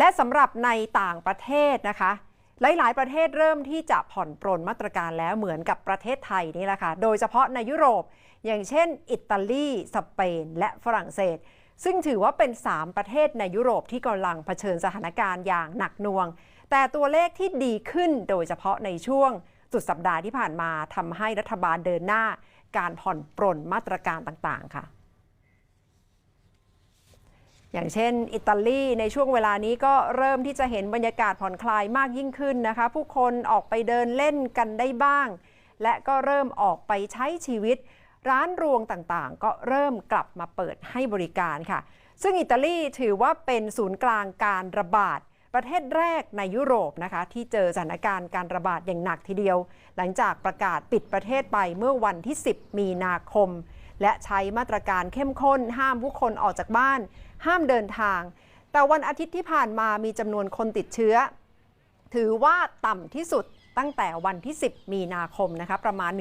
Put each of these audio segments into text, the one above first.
และสำหรับในต่างประเทศนะคะ หลายๆ ประเทศเริ่มที่จะผ่อนปรนมาตรการแล้วเหมือนกับประเทศไทยนี่แหละค่ะ โดยเฉพาะในยุโรป อย่างเช่น อิตาลี สเปน และฝรั่งเศส ซึ่งถือว่าเป็น 3 ประเทศในยุโรปที่กำลังเผชิญสถานการณ์อย่างหนักหน่วง แต่ตัวเลขที่ดีขึ้นโดยเฉพาะในช่วงสุดสัปดาห์ที่ผ่านมาทำให้รัฐบาลเดินหน้า การผ่อนปรนมาตรการต่างๆ ค่ะ อย่างเช่น อิตาลีในช่วงเวลานี้ก็เริ่มที่จะเห็นบรรยากาศผ่อนคลายมากยิ่งขึ้นนะคะ ผู้คนออกไปเดินเล่นกันได้บ้าง และก็เริ่มออกไปใช้ชีวิต ร้านรวงต่างๆ ก็เริ่มกลับมาเปิดให้บริการค่ะ ซึ่งอิตาลีถือว่าเป็นศูนย์กลางการระบาด ประเทศแรกในยุโรปนะคะที่เจอสถานการณ์การระบาดอย่างหนักทีเดียว หลังจากประกาศปิดประเทศไปเมื่อวันที่ 10 มีนาคม และใช้มาตรการเข้มข้น ห้ามผู้คนออกจากบ้าน ห้ามเดินทาง แต่วันอาทิตย์ที่ผ่านมามีจำนวนคนติดเชื้อ ถือว่าต่ำที่สุดตั้งแต่วันที่ 10 มีนาคมนะคะประมาณ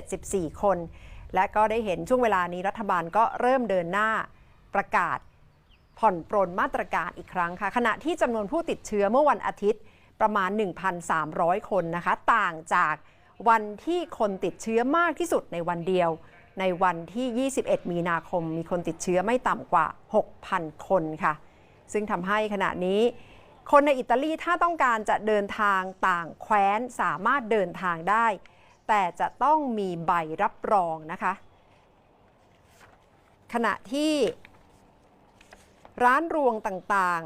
174 คน และก็ได้เห็นช่วงเวลานี้รัฐบาลก็เริ่มเดินหน้าประกาศ ผ่อนปรนมาตรการอีกครั้งค่ะ ขณะที่จำนวนผู้ติดเชื้อเมื่อวันอาทิตย์ประมาณ 1,300 คนนะคะ ต่างจากวันที่คนติดเชื้อมากที่สุดในวันเดียว ในวันที่ 21 มีนาคม มีคนติดเชื้อไม่ต่ำกว่า 6,000 คนค่ะ ซึ่งทำให้ขณะนี้ คนในอิตาลีถ้าต้องการจะเดินทางต่างแคว้นสามารถเดินทางได้ แต่จะต้องมีใบรับรองนะคะ ขณะที่ ร้านรวงต่าง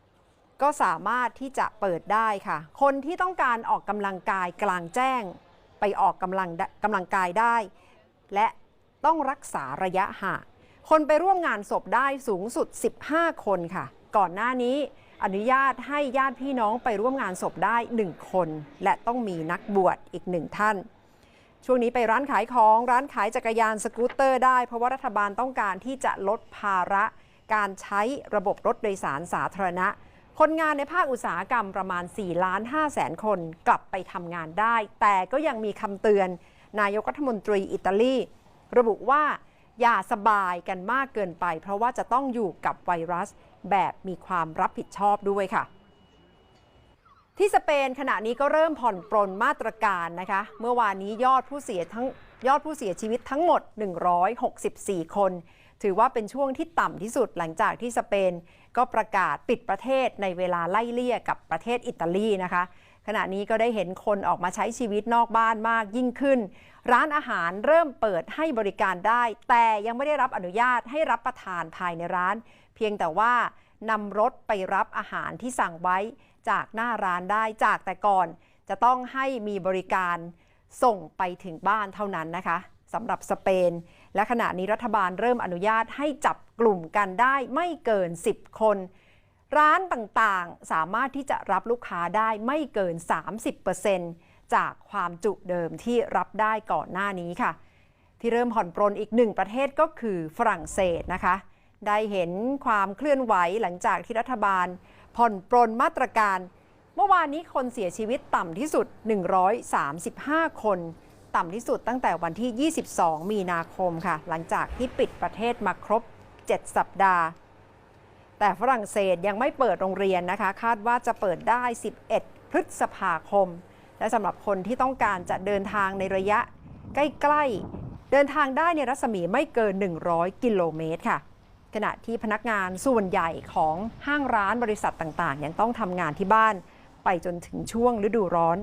ๆ ก็สามารถที่จะเปิดได้ค่ะ คนที่ต้องการออกกำลังกายกลางแจ้ง ไปออกกำลังกำลังกายได้ และต้องรักษาระยะห่างคนไปร่วมงานศพได้สูงสุด 15 คนค่ะ ก่อนหน้านี้อนุญาตให้ญาติพี่น้องไปร่วมงานศพได้ 1 คน และต้องมีนักบวชอีกหนึ่งท่าน ช่วงนี้ไปร้านขายของร้านขายจักรยานสกูตเตอร์ได้ เพราะว่ารัฐบาลต้องการที่จะลดภาระ การใช้ระบบรถโดยสารสาธารณะ คนงานในภาคอุตสาหกรรมประมาณ 4 ล้าน5แสนคนกลับไปทำงานได้ แต่ก็ยังมีคำเตือน นายกรัฐมนตรีอิตาลี ระบุว่าอย่าสบายกันมากเกินไป เพราะว่าจะต้องอยู่กับไวรัสแบบมีความรับผิดชอบด้วยค่ะ ที่สเปนขณะนี้ก็เริ่มผ่อนปรนมาตรการนะคะ เมื่อวานนี้ยอดผู้เสียทั้งยอดผู้เสียชีวิตทั้งหมด 164 คน ถือว่าเป็นช่วงที่ต่ำที่สุดหลังจากที่สเปนก็ประกาศปิดประเทศในเวลาไล่เลี่ยกับประเทศอิตาลีนะคะ ขณะนี้ก็ได้เห็นคนออกมาใช้ชีวิตนอกบ้านมากยิ่งขึ้น ร้านอาหารเริ่มเปิดให้บริการได้ แต่ยังไม่ได้รับอนุญาตให้รับประทานภายในร้าน เพียงแต่ว่านำรถไปรับอาหารที่สั่งไว้จากหน้าร้านได้จากแต่ก่อน จะต้องให้มีบริการส่งไปถึงบ้านเท่านั้นนะคะ สำหรับสเปน และขณะนี้รัฐบาลเริ่มอนุญาตให้จับกลุ่มกันได้ไม่เกิน 10 คน ร้านต่างๆ สามารถที่จะรับลูกค้าได้ไม่เกิน 30%จากความจุเดิมที่รับได้ก่อนหน้านี้ค่ะ ที่เริ่มผ่อนปรนอีกหนึ่งประเทศก็คือฝรั่งเศสนะคะ ได้เห็นความเคลื่อนไหวหลังจากที่รัฐบาล ผ่อนปรนมาตรการเมื่อวานนี้คนเสียชีวิตต่ำที่สุด 135 คน ต่ำที่สุดตั้งแต่วันที่ 22 มีนาคมค่ะ หลังจากที่ปิดประเทศมาครบ 7 สัปดาห์ แต่ฝรั่งเศสยังไม่เปิดโรงเรียนนะคะ คาดว่าจะเปิดได้ 11 พฤษภาคม และสำหรับคนที่ต้องการจะเดินทางในระยะใกล้ ๆ เดินทางได้ในรัศมีไม่เกิน 100 กิโลเมตรค่ะ ขณะที่พนักงานส่วนใหญ่ของห้างร้านบริษัทต่างๆ ยังต้องทำงานที่บ้านไปจนถึงช่วงฤดูร้อน